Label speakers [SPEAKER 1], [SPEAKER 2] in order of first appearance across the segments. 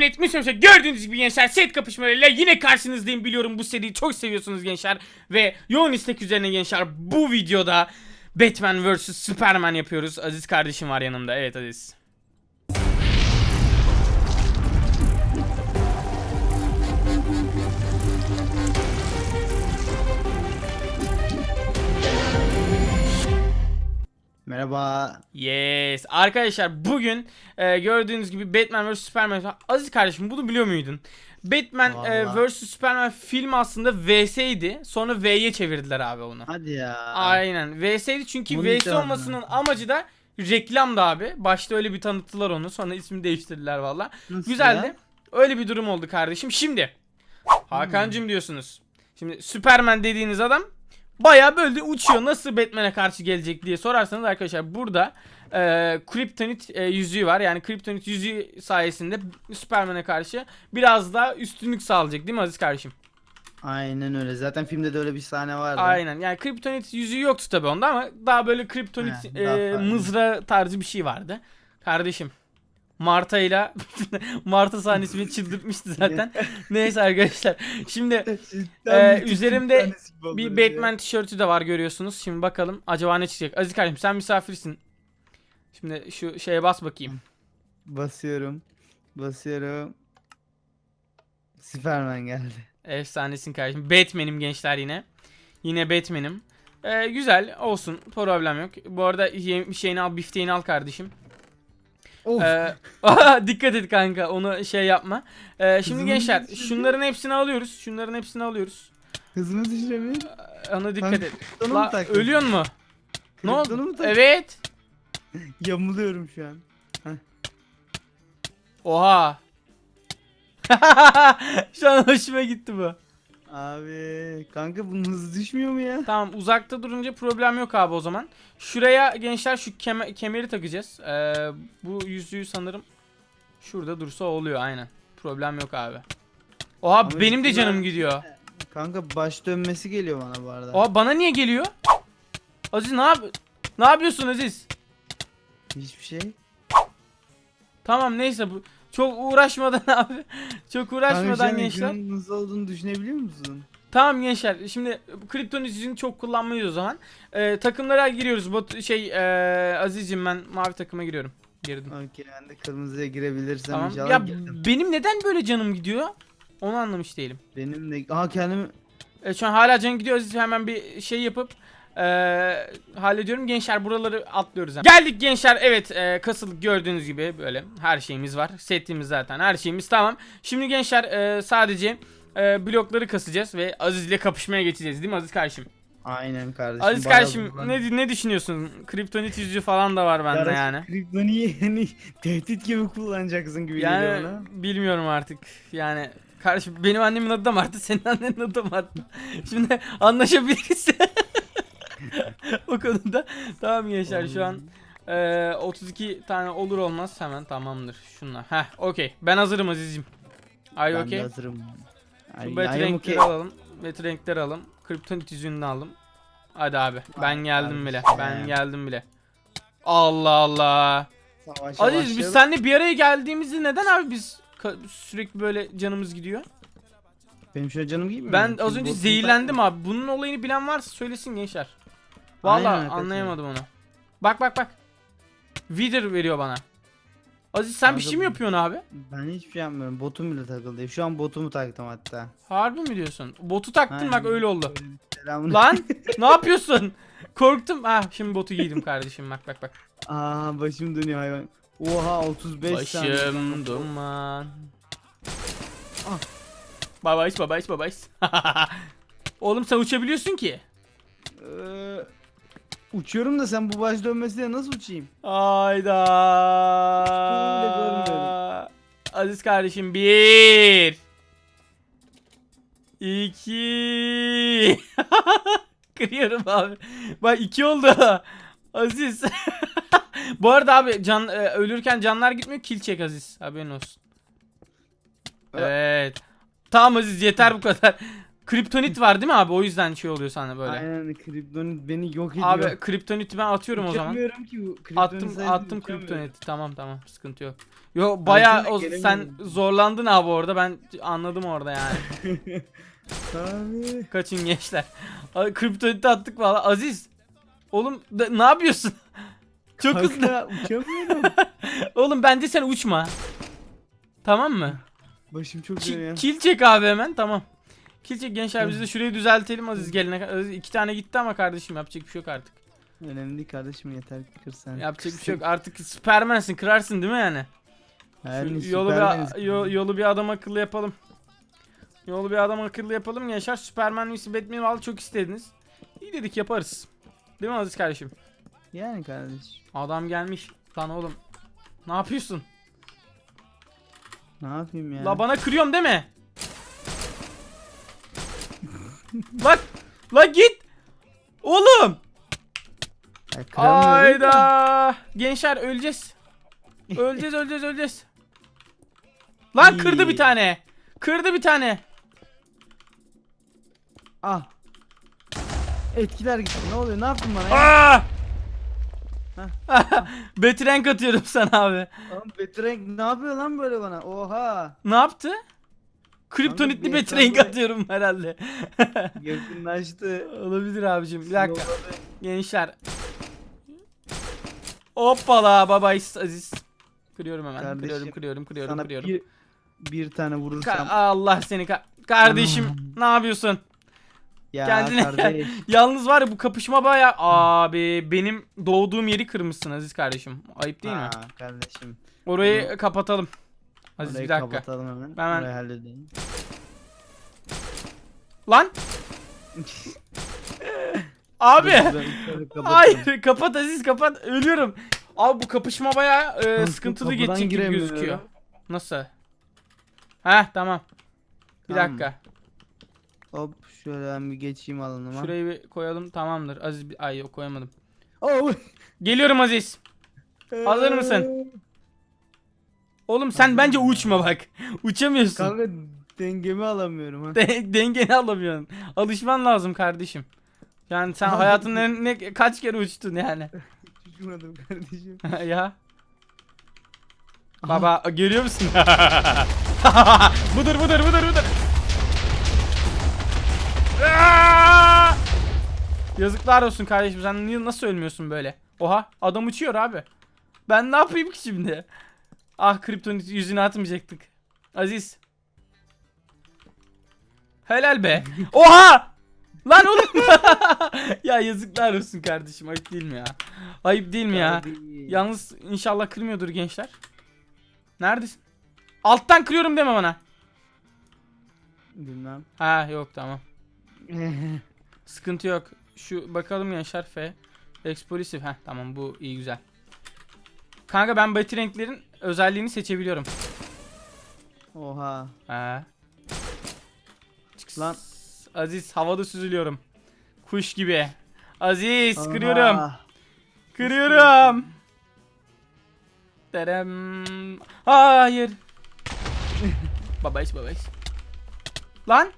[SPEAKER 1] Netmiş olsa gördüğünüz gibi gençler set kapışmalarıyla yine karşınızdayım biliyorum bu seriyi çok seviyorsunuz gençler ve yoğun istek üzerine gençler bu videoda Batman vs Superman yapıyoruz. Aziz kardeşim var yanımda. Evet Aziz.
[SPEAKER 2] Merhaba.
[SPEAKER 1] Yes. Arkadaşlar bugün e, gördüğünüz gibi Batman vs Superman. Aziz kardeşim bunu biliyor muydun? Batman e, vs Superman film aslında VS'ydi. Sonra V'ye çevirdiler abi onu.
[SPEAKER 2] Hadi ya.
[SPEAKER 1] Aynen. VS'ydi çünkü
[SPEAKER 2] Bunu
[SPEAKER 1] VS olmasının amacı da reklamdı abi. Başta öyle bir tanıttılar onu. Sonra ismini değiştirdiler valla. Güzeldi.
[SPEAKER 2] ya?
[SPEAKER 1] Öyle bir durum oldu kardeşim. Şimdi Hakan'cım diyorsunuz. Şimdi Superman dediğiniz adam bayağı böyle uçuyor. Nasıl Batman'e karşı gelecek diye sorarsanız arkadaşlar burada e, Kryptonit e, yüzüğü var. Yani Kryptonit yüzüğü sayesinde Superman'e karşı biraz daha üstünlük sağlayacak değil mi Aziz kardeşim?
[SPEAKER 2] Aynen öyle. Zaten filmde de öyle bir sahne vardı.
[SPEAKER 1] Aynen. Yani Kryptonit yüzüğü yoktu tabi onda ama daha böyle Kryptonit
[SPEAKER 2] He, daha
[SPEAKER 1] e,
[SPEAKER 2] farklı.
[SPEAKER 1] mızra tarzı bir şey vardı. Kardeşim Marta ile Marta sahnesi beni çıldırtmıştı zaten. Neyse arkadaşlar. Şimdi Ee, üzerimde bir Batman tişörtü de var görüyorsunuz. Şimdi bakalım acaba ne çıkacak. Aziz kardeşim sen misafirsin. Şimdi şu şeye bas bakayım.
[SPEAKER 2] Basıyorum. Basıyorum. Superman geldi.
[SPEAKER 1] Efsanesin kardeşim. Batman'im gençler yine. Yine Batman'im. Ee, güzel olsun. Problem yok. Bu arada ye- şeyini al, bifteğini al kardeşim.
[SPEAKER 2] Of.
[SPEAKER 1] Ee, dikkat et kanka onu şey yapma. Ee, şimdi
[SPEAKER 2] Hızını
[SPEAKER 1] gençler
[SPEAKER 2] düşürdü.
[SPEAKER 1] şunların hepsini alıyoruz. Şunların hepsini alıyoruz.
[SPEAKER 2] Hızını düşüremiyor.
[SPEAKER 1] Ee, Ona dikkat et.
[SPEAKER 2] Kriptonu
[SPEAKER 1] La,
[SPEAKER 2] mu taktın?
[SPEAKER 1] ölüyor mu? Ne
[SPEAKER 2] Kriptonu
[SPEAKER 1] oldu?
[SPEAKER 2] mu taktın?
[SPEAKER 1] Evet.
[SPEAKER 2] Yamuluyorum şu an.
[SPEAKER 1] Oha. Şu an hoşuma gitti bu.
[SPEAKER 2] Abi kanka bunun hızı düşmüyor mu ya?
[SPEAKER 1] Tamam uzakta durunca problem yok abi o zaman. Şuraya gençler şu keme- kemeri takacağız. Ee, bu yüzüğü sanırım şurada dursa oluyor aynen. Problem yok abi. Oha
[SPEAKER 2] Ama
[SPEAKER 1] benim de canım gidiyor.
[SPEAKER 2] Kanka baş dönmesi geliyor bana bu arada.
[SPEAKER 1] Oha bana niye geliyor? Aziz ne yap Ne yapıyorsun Aziz?
[SPEAKER 2] Hiçbir şey.
[SPEAKER 1] Tamam neyse bu çok uğraşmadan abi. Çok
[SPEAKER 2] Kanka
[SPEAKER 1] uğraşmadan
[SPEAKER 2] sen
[SPEAKER 1] gençler.
[SPEAKER 2] nasıl olduğunu düşünebiliyor musun?
[SPEAKER 1] Tamam gençler. Şimdi kripton yüzüğünü çok kullanmayız o zaman. Ee, takımlara giriyoruz. Bot şey ee, Aziz'cim ben mavi takıma giriyorum. Girdim.
[SPEAKER 2] Okey ben de kırmızıya girebilirsem
[SPEAKER 1] Tamam.
[SPEAKER 2] inşallah
[SPEAKER 1] Ya
[SPEAKER 2] girerim.
[SPEAKER 1] benim neden böyle canım gidiyor? Onu anlamış değilim.
[SPEAKER 2] Benim de... Aha kendimi...
[SPEAKER 1] E, şu an hala canım gidiyor. Aziz hemen bir şey yapıp ee, hallediyorum. Gençler buraları atlıyoruz. hemen. Geldik gençler. Evet ee, kasılık gördüğünüz gibi böyle her şeyimiz var. Setimiz zaten her şeyimiz tamam. Şimdi gençler ee, sadece ee, blokları kasacağız ve Aziz ile kapışmaya geçeceğiz değil mi Aziz kardeşim?
[SPEAKER 2] Aynen kardeşim.
[SPEAKER 1] Aziz kardeşim ne ne düşünüyorsun? Kriptonit yüzüğü falan da var bende
[SPEAKER 2] Kardeşim,
[SPEAKER 1] yani.
[SPEAKER 2] Krypton'i yani tehdit gibi kullanacaksın gibi geliyor
[SPEAKER 1] Yani
[SPEAKER 2] bana.
[SPEAKER 1] bilmiyorum artık. Yani kardeşim benim annemin adı da Martı, senin annenin adı da Martı. Şimdi anlaşabiliriz. o konuda. Tamam gençler şu an eee, 32 tane olur olmaz hemen tamamdır şunlar. Heh okey. Ben hazırım Aziz'cim. Ay
[SPEAKER 2] Ben de
[SPEAKER 1] okey.
[SPEAKER 2] hazırım.
[SPEAKER 1] Şu bet renkleri alalım. Bet renkleri alalım. Kriptonit yüzüğünü de aldım. Hadi abi. Ben geldim bile. Ben geldim bile. Allah Allah.
[SPEAKER 2] Savaşa
[SPEAKER 1] Aziz biz
[SPEAKER 2] başlayalım.
[SPEAKER 1] seninle bir araya geldiğimizde neden abi biz ka- sürekli böyle canımız gidiyor?
[SPEAKER 2] Benim şöyle canım gitmiyor.
[SPEAKER 1] Ben
[SPEAKER 2] mu?
[SPEAKER 1] az
[SPEAKER 2] Çünkü
[SPEAKER 1] önce
[SPEAKER 2] botum
[SPEAKER 1] zehirlendim abi. Bunun olayını bilen varsa söylesin gençler.
[SPEAKER 2] Arkadaşlar.
[SPEAKER 1] anlayamadım onu. Bak bak bak. Wither veriyor bana. Aziz sen bir
[SPEAKER 2] Kanka
[SPEAKER 1] şey mi yapıyorsun abi?
[SPEAKER 2] Ben hiçbir şey yapmıyorum. Botum bile takıldı. Şu an botumu taktım hatta.
[SPEAKER 1] Harbi mi diyorsun? Botu taktın bak
[SPEAKER 2] Aynen.
[SPEAKER 1] öyle oldu.
[SPEAKER 2] Selamun
[SPEAKER 1] Lan ne yapıyorsun? Korktum. Ah şimdi botu giydim kardeşim bak bak bak.
[SPEAKER 2] Aa başım dönüyor hayvan. Oha 35 tane.
[SPEAKER 1] Başım duman.
[SPEAKER 2] Ah.
[SPEAKER 1] Babayız babayız. Oğlum sen uçabiliyorsun ki.
[SPEAKER 2] Ee, uçuyorum da sen bu baş dönmesiyle nasıl uçayım? Görmüyorum.
[SPEAKER 1] Aziz kardeşim bir. İki. Kırıyorum abi. Bak iki oldu. Aziz. Bu arada abi can e, ölürken canlar gitmiyor. Kill çek Aziz. Haberin olsun. Evet. Tamam Aziz yeter bu kadar. Kriptonit var değil mi abi? O yüzden şey oluyor sana böyle.
[SPEAKER 2] Aynen kriptonit beni yok ediyor.
[SPEAKER 1] Abi kriptoniti ben atıyorum o zaman.
[SPEAKER 2] Uçamıyorum ki bu kriptonit
[SPEAKER 1] Attım
[SPEAKER 2] sayesinde
[SPEAKER 1] attım
[SPEAKER 2] uçamıyorum.
[SPEAKER 1] kriptoniti. Tamam tamam sıkıntı yok. Yo baya o
[SPEAKER 2] gelemiyorum.
[SPEAKER 1] sen zorlandın abi orada. Ben anladım orada yani.
[SPEAKER 2] Abi.
[SPEAKER 1] Kaçın gençler. Kriptoniti attık valla. Aziz. Oğlum da- ne yapıyorsun? Çok hızlı.
[SPEAKER 2] Kanka uçamıyorum.
[SPEAKER 1] Oğlum bence sen uçma. Tamam mı?
[SPEAKER 2] Başım çok
[SPEAKER 1] Ki,
[SPEAKER 2] dönüyor.
[SPEAKER 1] kill çek abi hemen tamam. Kill çek gençler biz de şurayı düzeltelim Aziz gelene. Aziz iki tane gitti ama kardeşim yapacak bir şey yok artık.
[SPEAKER 2] Önemli değil kardeşim yeter ki kırsan.
[SPEAKER 1] Yapacak bir şey yok artık süpermensin kırarsın değil mi yani?
[SPEAKER 2] Her
[SPEAKER 1] Şu yolu bir yo- yolu bir adam akıllı yapalım. Yolu bir adam akıllı yapalım gençler. Superman vs Batman vallahi çok istediniz. İyi dedik yaparız. Değil mi Aziz kardeşim?
[SPEAKER 2] Yani kardeş.
[SPEAKER 1] Adam gelmiş. Lan oğlum. Ne yapıyorsun?
[SPEAKER 2] Ne yapayım ya?
[SPEAKER 1] La bana kırıyorum değil mi? Bak. La git. Oğlum. Ayda. Gençler öleceğiz. Öleceğiz öleceğiz öleceğiz. Lan kırdı bir tane. Kırdı bir tane.
[SPEAKER 2] Ah. Etkiler gitti. Ne oluyor? Ne yaptın bana ya?
[SPEAKER 1] Aa! Betrenk atıyorum sana abi.
[SPEAKER 2] Oğlum Betrenk ne yapıyor lan böyle bana? Oha.
[SPEAKER 1] Ne yaptı? Kriptonitli
[SPEAKER 2] ekranda-
[SPEAKER 1] atıyorum herhalde.
[SPEAKER 2] Yakınlaştı.
[SPEAKER 1] Olabilir abicim. Bir dakika. Gençler. Hoppala baba Aziz. Kırıyorum hemen.
[SPEAKER 2] Kardeşim,
[SPEAKER 1] kırıyorum, kırıyorum, kırıyorum,
[SPEAKER 2] Sana
[SPEAKER 1] kırıyorum.
[SPEAKER 2] bir, bir tane
[SPEAKER 1] Ka-
[SPEAKER 2] vurursam.
[SPEAKER 1] Allah seni ka- kardeşim ne yapıyorsun?
[SPEAKER 2] ya
[SPEAKER 1] kendine
[SPEAKER 2] kardeş.
[SPEAKER 1] Yalnız var ya bu kapışma baya abi benim doğduğum yeri kırmışsın Aziz kardeşim. Ayıp değil mi?
[SPEAKER 2] Ha, kardeşim.
[SPEAKER 1] Orayı kapatalım. Aziz
[SPEAKER 2] Orayı
[SPEAKER 1] bir dakika.
[SPEAKER 2] kapatalım hemen.
[SPEAKER 1] Hemen.
[SPEAKER 2] Orayı halledelim.
[SPEAKER 1] Lan abi. Hayır kapat Aziz kapat ölüyorum. Abi bu kapışma baya e,
[SPEAKER 2] Kanka,
[SPEAKER 1] sıkıntılı
[SPEAKER 2] kapıdan
[SPEAKER 1] geçecek gibi
[SPEAKER 2] giremiyorum.
[SPEAKER 1] gözüküyor. Nasıl? Heh tamam. Bir
[SPEAKER 2] Tamam.
[SPEAKER 1] dakika.
[SPEAKER 2] Hop şöyle ben bir geçeyim alanıma.
[SPEAKER 1] Şurayı bir koyalım tamamdır. Aziz bir... Ay yok koyamadım.
[SPEAKER 2] Oh.
[SPEAKER 1] Geliyorum Aziz. Hazır mısın? Oğlum sen bence uçma bak. Uçamıyorsun.
[SPEAKER 2] Kanka dengemi alamıyorum ha.
[SPEAKER 1] De- dengeni alamıyorsun. Alışman lazım kardeşim. Yani sen hayatında ne, ne- kaç kere uçtun yani.
[SPEAKER 2] Uçmadım kardeşim.
[SPEAKER 1] ya. Baba görüyor musun? budur budur budur budur. Aa! Yazıklar olsun kardeşim sen niye nasıl ölmüyorsun böyle? Oha adam uçuyor abi. Ben ne yapayım ki şimdi? Ah kriptonit yüzüne atmayacaktık. Aziz. Helal be. Oha! Lan oğlum. ya yazıklar olsun kardeşim ayıp değil mi ya? Ayıp değil mi ya? Yalnız inşallah kırmıyordur gençler. Neredesin? Alttan kırıyorum deme bana.
[SPEAKER 2] Bilmem.
[SPEAKER 1] Ha yok tamam. Sıkıntı yok. Şu bakalım gençler F. Explosive. Heh tamam bu iyi güzel. Kanka ben batı renklerin özelliğini seçebiliyorum.
[SPEAKER 2] Oha.
[SPEAKER 1] Ha. Çıks.
[SPEAKER 2] Lan.
[SPEAKER 1] Aziz havada süzülüyorum. Kuş gibi. Aziz kırıyorum.
[SPEAKER 2] Oha.
[SPEAKER 1] Kırıyorum. Derem. Hayır. babayış babayış. Lan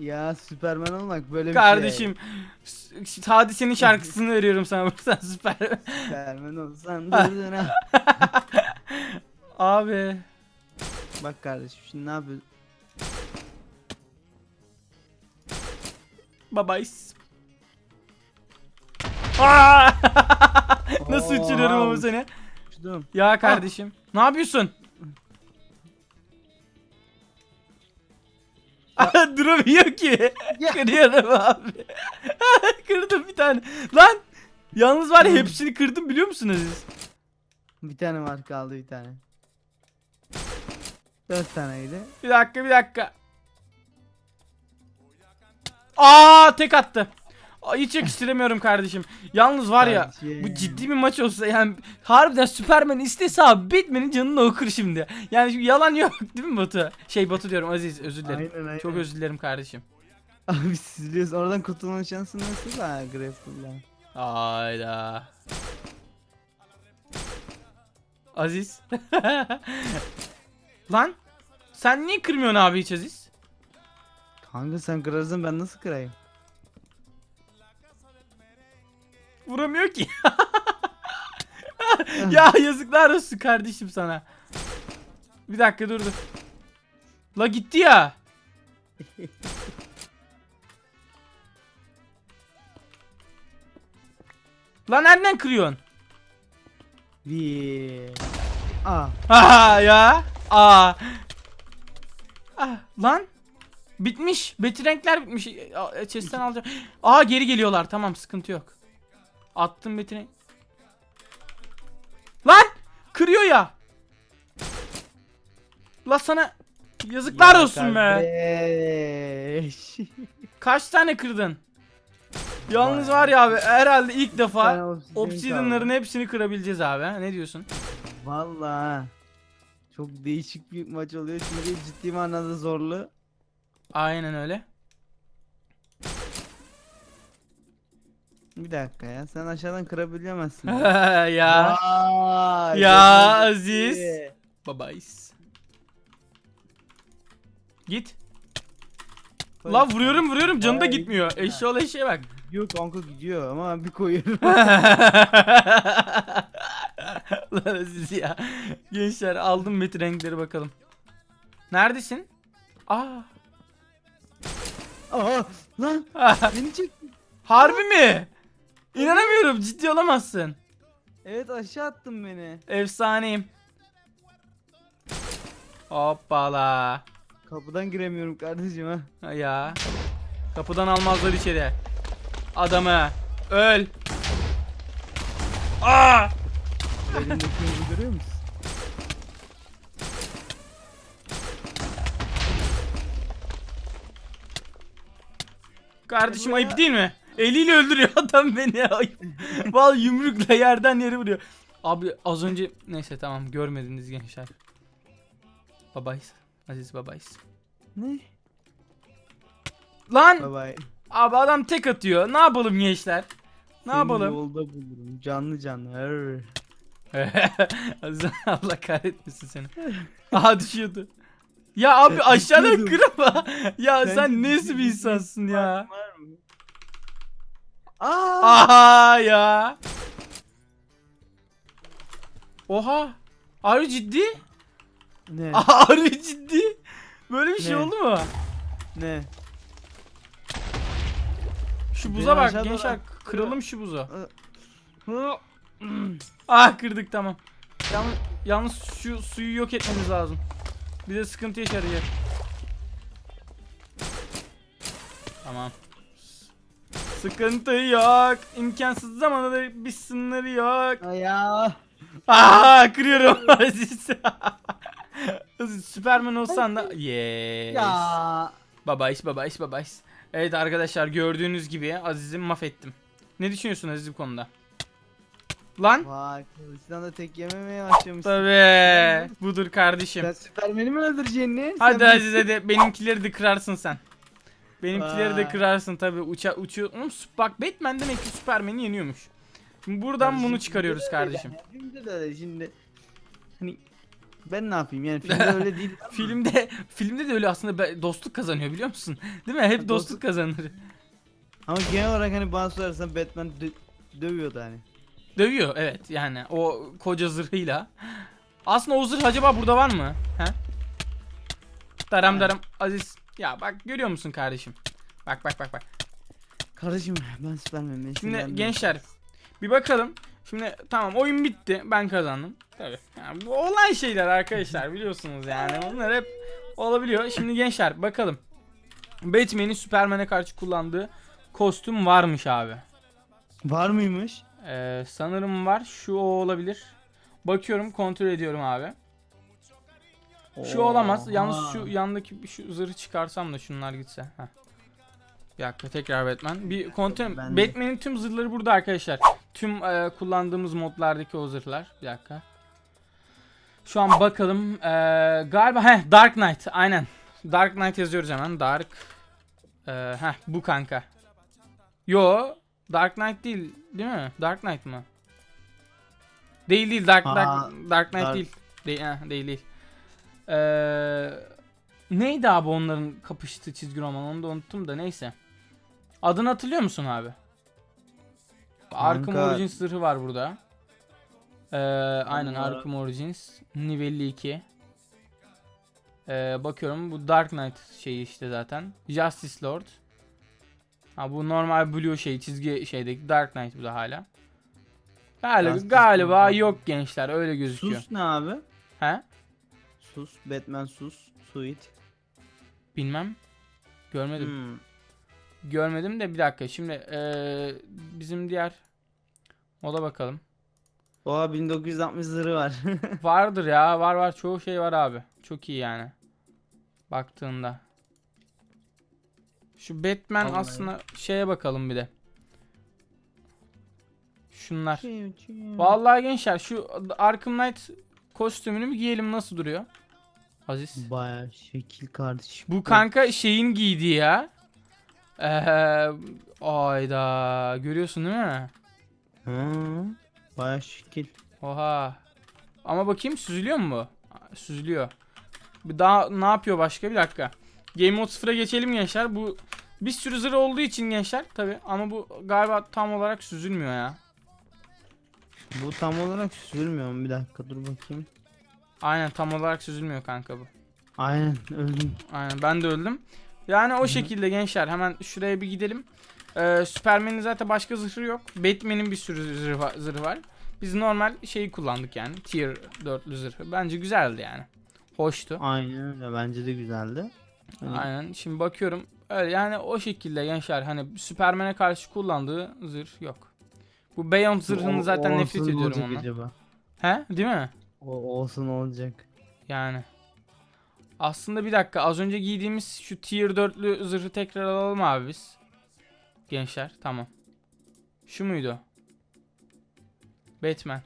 [SPEAKER 2] Ya Süperman olmak böyle bir
[SPEAKER 1] kardeşim. s- Hadisenin şarkısını veriyorum sana. Sen süper.
[SPEAKER 2] şey. Süperman olsan durdun ha.
[SPEAKER 1] Abi.
[SPEAKER 2] Bak kardeşim şimdi ne yapıyorsun?
[SPEAKER 1] Babayış. Aa! Nasıl uçuruyorum ama seni?
[SPEAKER 2] Uçtum.
[SPEAKER 1] Ya kardeşim. Ne yapıyorsun? Duramıyor ki.
[SPEAKER 2] Ya.
[SPEAKER 1] Kırıyorum abi. Kırdım bir tane. Lan. Yalnız var ya hepsini kırdım biliyor musunuz siz?
[SPEAKER 2] Bir tane var kaldı bir tane. Dört taneydi.
[SPEAKER 1] Bir dakika bir dakika. Aa tek attı. Hiç yakıştıramıyorum kardeşim. Yalnız var ya
[SPEAKER 2] Kardeşim.
[SPEAKER 1] bu ciddi bir maç olsa yani harbiden Superman istese abi Batman'in canını okur şimdi. Yani şimdi yalan yok değil mi Batu? Şey Batu diyorum Aziz özür dilerim.
[SPEAKER 2] Aynen aynen.
[SPEAKER 1] Çok özür dilerim kardeşim.
[SPEAKER 2] Abi siz biliyorsunuz oradan kurtulma şansın nasıl ha Grapple'la?
[SPEAKER 1] Hayda. Aziz. Lan sen niye kırmıyorsun abi hiç Aziz?
[SPEAKER 2] Kanka sen kırarsın ben nasıl kırayım?
[SPEAKER 1] Vuramıyor ki. ya yazıklar olsun kardeşim sana. Bir dakika dur dur. La gitti ya. Lan nereden kırıyorsun?
[SPEAKER 2] Bir. Aa.
[SPEAKER 1] Ha ya. Aa. Ah, lan. Bitmiş. Beti renkler bitmiş. Aa, Chest'ten alacağım. Aa geri geliyorlar. Tamam sıkıntı yok. Attım beti renk. Lan! Kırıyor ya. La sana yazıklar
[SPEAKER 2] Ya
[SPEAKER 1] olsun be.
[SPEAKER 2] kardeş.
[SPEAKER 1] Kaç tane kırdın? Yalnız var ya abi herhalde ilk defa
[SPEAKER 2] obsidian
[SPEAKER 1] obsidianların hepsini kırabileceğiz abi. Ne diyorsun?
[SPEAKER 2] Vallahi. Çok değişik bir maç oluyor çünkü ciddi manada zorlu.
[SPEAKER 1] Aynen öyle.
[SPEAKER 2] Bir dakika ya sen aşağıdan kırabilemezsin.
[SPEAKER 1] ya.
[SPEAKER 2] Vay,
[SPEAKER 1] Ya
[SPEAKER 2] çok
[SPEAKER 1] Aziz.
[SPEAKER 2] iyi.
[SPEAKER 1] Babayız. Git. La vuruyorum vuruyorum canı da
[SPEAKER 2] Ay,
[SPEAKER 1] gitmiyor. Eşşoğlu eşeğe bak.
[SPEAKER 2] Gidiyor kanka gidiyor ama ben bir koyuyorum.
[SPEAKER 1] Lan Aziz ya. Gençler aldım meti renkleri bakalım. Neredesin? Aa.
[SPEAKER 2] Aa lan beni çek.
[SPEAKER 1] Harbi mi? İnanamıyorum ciddi olamazsın.
[SPEAKER 2] Evet aşağı attın beni.
[SPEAKER 1] Efsaneyim. Hoppala.
[SPEAKER 2] Kapıdan giremiyorum kardeşim ha.
[SPEAKER 1] Ha Ya. Kapıdan almazlar içeri. Adamı. Öl. Aa!
[SPEAKER 2] Elimdeki yumruğu görüyor musun?
[SPEAKER 1] Kardeşim ayıp değil mi? Eliyle öldürüyor adam beni. Ayıp. Vallahi yumrukla yerden yere vuruyor. Abi az önce neyse tamam görmediniz gençler. Babayız. Aziz babayız.
[SPEAKER 2] Ne?
[SPEAKER 1] Lan
[SPEAKER 2] Bye bye.
[SPEAKER 1] abi adam tek atıyor. Ne yapalım gençler? Ne
[SPEAKER 2] Seni
[SPEAKER 1] yapalım?
[SPEAKER 2] Yolda bulurum. Canlı canlı. Hır.
[SPEAKER 1] Allah kahretmesin seni. Aha düşüyordu. Ya abi aşağıdan kırma. ya
[SPEAKER 2] Ben
[SPEAKER 1] sen
[SPEAKER 2] de
[SPEAKER 1] nasıl bir insansın ya?
[SPEAKER 2] Aa!
[SPEAKER 1] Aha ya. Oha. You ciddi?
[SPEAKER 2] Ne?
[SPEAKER 1] You ciddi? Böyle bir şey
[SPEAKER 2] Ne?
[SPEAKER 1] oldu mu?
[SPEAKER 2] Ne?
[SPEAKER 1] Şu
[SPEAKER 2] Beni
[SPEAKER 1] buza bak
[SPEAKER 2] aşağıda
[SPEAKER 1] gençler kıralım şu buzu. Ah kırdık tamam. Yalnız, yalnız şu suyu yok etmemiz lazım. Bize sıkıntı yaşarıyor. Tamam. Sıkıntı yok. İmkansız zamanda da bir sınırı yok.
[SPEAKER 2] Aya.
[SPEAKER 1] Aa kırıyorum Aziz. Süperman olsan da yes.
[SPEAKER 2] Ya.
[SPEAKER 1] Baba iş baba iş baba iş. Evet arkadaşlar gördüğünüz gibi Aziz'i mahvettim. Ne düşünüyorsun Aziz bu konuda? Lan?
[SPEAKER 2] Vay kılıçtan da tek yememeye başlamışsın.
[SPEAKER 1] Tabii. Budur kardeşim.
[SPEAKER 2] Sen Süpermen'i mi öldüreceksin ne?
[SPEAKER 1] Hadi
[SPEAKER 2] Sen
[SPEAKER 1] Aziz hadi benimkileri de kırarsın sen. Benimkileri de
[SPEAKER 2] Vay.
[SPEAKER 1] kırarsın tabii. Uça uçuyor. Oğlum, bak Batman demek ki Superman'i yeniyormuş. Şimdi buradan bunu çıkarıyoruz kardeşim.
[SPEAKER 2] Filmde de öyle şimdi. Hani ben ne yapayım yani filmde öyle değil.
[SPEAKER 1] Filmde filmde de öyle aslında be- dostluk kazanıyor biliyor musun? Değil mi? Hep dostluk
[SPEAKER 2] dostluk-
[SPEAKER 1] kazanır.
[SPEAKER 2] Ama genel olarak hani bana sorarsan Batman dö- dövüyordu hani.
[SPEAKER 1] Dövüyor evet yani o koca zırhıyla. Aslında o zırh acaba burada var mı? He? Daram daram Aziz. Ya bak görüyor musun kardeşim? Bak bak bak bak.
[SPEAKER 2] Kardeşim ben Süpermen'im. ben
[SPEAKER 1] Şimdi
[SPEAKER 2] sinirlendim.
[SPEAKER 1] gençler bir bakalım. Şimdi tamam oyun bitti. Ben kazandım. Tabii. Yani bu olan şeyler arkadaşlar biliyorsunuz yani. Bunlar hep olabiliyor. Şimdi gençler bakalım. Batman'in Superman'e karşı kullandığı kostüm varmış abi.
[SPEAKER 2] Var mıymış?
[SPEAKER 1] Ee, sanırım var. Şu o olabilir. Bakıyorum kontrol ediyorum abi. Şu olamaz. Yalnız
[SPEAKER 2] Oha.
[SPEAKER 1] şu yandaki şu zırhı çıkarsam da şunlar gitse. Heh. Bir dakika tekrar Batman. Bir kontrol.
[SPEAKER 2] Ben.
[SPEAKER 1] Batman'in tüm zırhları burada arkadaşlar. Tüm e, kullandığımız modlardaki o zırhlar. Bir dakika. Şu an bakalım. Ee, galiba he Dark Knight. Aynen. Dark Knight yazıyoruz hemen. Dark. Ee, heh bu kanka. Yo, Dark Knight değil, değil mi? Dark Knight mı? Değil değil Dark
[SPEAKER 2] Aa,
[SPEAKER 1] Dark, Dark Knight
[SPEAKER 2] Dark-
[SPEAKER 1] değil. Değil, ha, değil değil. Ee, neydi abi onların kapıştığı çizgi roman onu da unuttum da neyse. Adını hatırlıyor musun abi? Arkham Origins zırhı var burada. Ee, aynen Arkham Origins. Niv 52. Ee, bakıyorum bu Dark Knight şeyi işte zaten. Justice Lord. Ha bu normal Blue şey çizgi şeydeki Dark Knight bu da hala. Galiba,
[SPEAKER 2] Justice
[SPEAKER 1] galiba
[SPEAKER 2] Lord.
[SPEAKER 1] yok gençler öyle gözüküyor.
[SPEAKER 2] Sus ne abi?
[SPEAKER 1] He?
[SPEAKER 2] Sus. Batman sus. Sweet.
[SPEAKER 1] Bilmem. Görmedim.
[SPEAKER 2] Hmm.
[SPEAKER 1] Görmedim de bir dakika. Şimdi eee, bizim diğer moda bakalım.
[SPEAKER 2] Oha 1960 zırhı var.
[SPEAKER 1] Vardır ya. Var var. Çoğu şey var abi. Çok iyi yani. Baktığında. Şu Batman
[SPEAKER 2] Vallahi.
[SPEAKER 1] aslında şeye bakalım bir de. Şunlar. Vallahi gençler şu Arkham Knight kostümünü bir giyelim nasıl duruyor? Aziz.
[SPEAKER 2] Baya şekil kardeşim.
[SPEAKER 1] Bu kanka şeyin giydiği ya. Eee ayda görüyorsun değil mi?
[SPEAKER 2] Hı. Baya şekil.
[SPEAKER 1] Oha. Ama bakayım süzülüyor mu bu? Süzülüyor. Bir daha ne yapıyor başka bir dakika. Game Mode 0'a geçelim gençler. Bu bir sürü zırh olduğu için gençler tabi ama bu galiba tam olarak süzülmüyor ya.
[SPEAKER 2] Bu tam olarak süzülmüyor mu? Bir dakika dur bakayım.
[SPEAKER 1] Aynen tam olarak süzülmüyor kanka bu.
[SPEAKER 2] Aynen öldüm.
[SPEAKER 1] Aynen ben de öldüm. Yani o şekilde gençler hemen şuraya bir gidelim. Ee, Superman'in zaten başka zırhı yok. Batman'in bir sürü zırhı var, zırhı var. Biz normal şeyi kullandık yani. Tier 4'lü zırhı. Bence güzeldi yani. Hoştu.
[SPEAKER 2] Aynen öyle bence de güzeldi. Hani
[SPEAKER 1] Aynen. Şimdi bakıyorum. Öyle yani o şekilde gençler hani Superman'e karşı kullandığı zırh yok. Bu Beyond zırhını zaten nefret ediyorum ondan.
[SPEAKER 2] Acaba?
[SPEAKER 1] He? Değil mi?
[SPEAKER 2] O olsun olacak.
[SPEAKER 1] Yani. Aslında bir dakika az önce giydiğimiz şu tier 4'lü zırhı tekrar alalım abi biz. Gençler tamam. Şu muydu? Batman.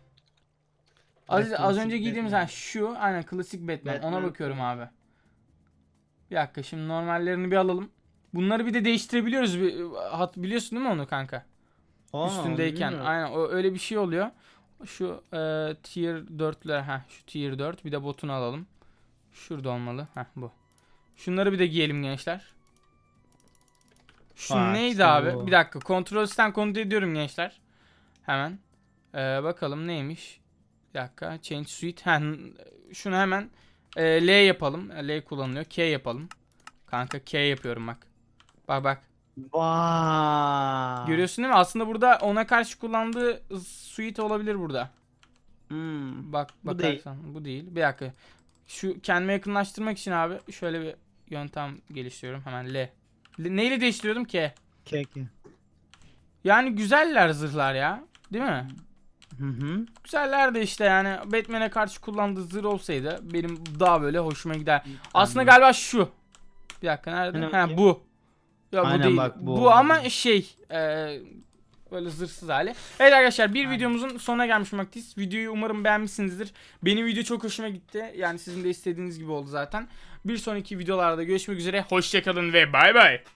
[SPEAKER 1] Az, az önce giydiğimiz ha şu aynen klasik Batman. Ona
[SPEAKER 2] Batman.
[SPEAKER 1] bakıyorum abi. Bir dakika şimdi normallerini bir alalım. Bunları bir de değiştirebiliyoruz. Hat biliyorsun değil mi onu kanka?
[SPEAKER 2] Aa,
[SPEAKER 1] Üstündeyken. Aynen o öyle bir şey oluyor. Şu e, tier 4'ler ha şu tier 4 bir de botunu alalım. Şurada olmalı. Heh bu. Şunları bir de giyelim gençler. Şu
[SPEAKER 2] Ha,
[SPEAKER 1] neydi
[SPEAKER 2] işte
[SPEAKER 1] abi?
[SPEAKER 2] bu.
[SPEAKER 1] Bir dakika. Kontrol sistem kontrol ediyorum gençler. Hemen. Ee, bakalım neymiş? Bir dakika. Change suite. Ha, şunu hemen e, L yapalım. L kullanılıyor. K yapalım. Kanka K yapıyorum bak. Bak bak.
[SPEAKER 2] Vay.
[SPEAKER 1] Görüyorsun değil mi? Aslında burada ona karşı kullandığı suite olabilir burada.
[SPEAKER 2] Hmm.
[SPEAKER 1] Bak
[SPEAKER 2] Bu değil.
[SPEAKER 1] bakarsan bu değil. Bir dakika. Şu kendime yakınlaştırmak için abi şöyle bir yöntem geliştiriyorum. Hemen L. L- Neyle değiştiriyordum ki?
[SPEAKER 2] Keke.
[SPEAKER 1] Yani güzeller zırhlar ya. Değil mi?
[SPEAKER 2] Hı hı.
[SPEAKER 1] Güzeller de işte yani Batman'e karşı kullandığı zırh olsaydı benim daha böyle hoşuma gider. Aslında galiba şu. Bir dakika nerede?
[SPEAKER 2] Aynen
[SPEAKER 1] Ha bu. Ya bu
[SPEAKER 2] Aynen
[SPEAKER 1] değil.
[SPEAKER 2] bak,
[SPEAKER 1] bu.
[SPEAKER 2] bu.
[SPEAKER 1] ama şey e, böyle zırhsız hali. Evet arkadaşlar bir videomuzun sonuna gelmiş bulunmaktayız. Videoyu umarım beğenmişsinizdir. Benim video çok hoşuma gitti. Yani sizin de istediğiniz gibi oldu zaten. Bir sonraki videolarda görüşmek üzere. Hoşçakalın ve bay bay.